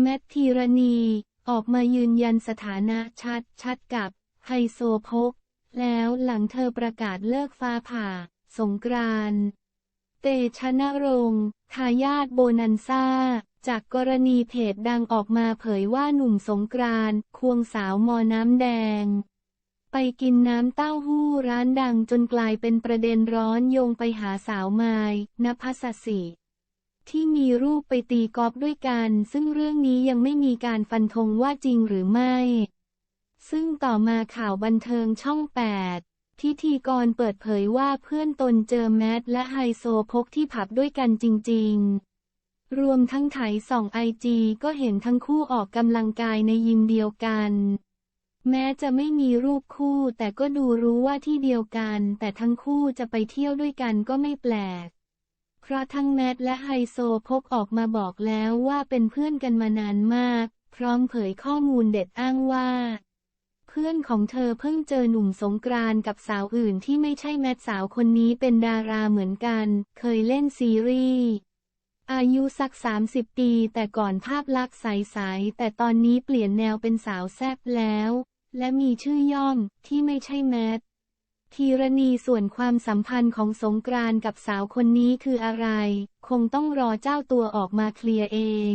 แมทธีรณี ออกมายืนยันสถานะชัดชัดกับไฮโซโพก แล้วหลังเธอประกาศเลิกฟ้าผ่า สงกรานเตชะนรงค์ทายาทโบนันซ่า จากกรณีเพจดังออกมาเผยว่าหนุ่มสงกรานควงสาวมอน้ำแดง ไปกินน้ำเต้าหู้ร้านดังจนกลายเป็นประเด็นร้อนโยงไปหาสาวไมยนภัสสิ ที่มีรูปไปตีกอล์ฟด้วยกัน ซึ่งเรื่องนี้ยังไม่มีการฟันธงว่าจริงหรือไม่ ซึ่งต่อมาข่าวบันเทิงช่อง 8 พิธีกรเปิดเผยว่าเพื่อนตนเจอแมทและไฮโซพกที่ผับด้วยกันจริง ๆ รวมทั้งไถส่องไอจีก็เห็นทั้งคู่ออกกำลังกายในยิมเดียวกัน แม้จะไม่มีรูปคู่แต่ก็ดูรู้ว่าที่เดียวกัน แต่ทั้งคู่จะไปเที่ยวด้วยกันก็ไม่แปลก เพราะทั้งแมทและไฮโซพกออกมาบอกแล้วว่าเป็นเพื่อนกันมานานมาก พร้อมเผยข้อมูลเด็ดอ้างว่า เพื่อนของเธอเพิ่งเจอหนุ่มสงกรานต์กับสาวอื่นที่ไม่ใช่แมทสาวคนนี้เป็นดาราเหมือนกัน เคยเล่นซีรีส์อายุสัก 30 ปี แต่ก่อนภาพลักษณ์ใสๆแต่ตอนนี้เปลี่ยนแนวเป็นสาวแซ่บแล้ว และมีชื่อย่อมที่ไม่ใช่แมท ธีรณีส่วนความสัมพันธ์ของสงกรานต์กับสาวคนนี้คืออะไร คงต้องรอเจ้าตัวออกมาเคลียร์เอง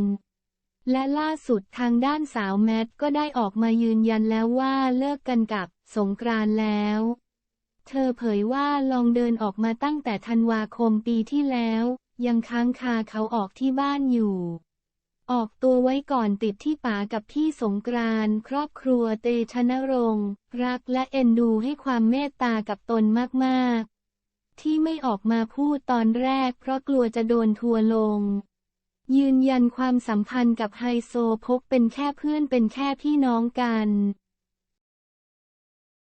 และล่าสุดทางด้านสาวแมทก็ได้ออกมายืนยันแล้วว่าเลิกกันกับสงกรานต์แล้ว เธอเผยว่าลองเดินออกมาตั้งแต่ธันวาคมปีที่แล้ว ยังค้างคาเขาออกที่บ้านอยู่ ออกตัวไว้ก่อนติดที่ป๋ากับพี่สงกรานครอบครัวเตชะนรงค์รักและเอ็นดูให้ความเมตตากับตนมากๆ ที่ไม่ออกมาพูดตอนแรกเพราะกลัวจะโดนทัวลง ยืนยันความสัมพันธ์กับไฮโซพกเป็นแค่เพื่อนเป็นแค่พี่น้องกัน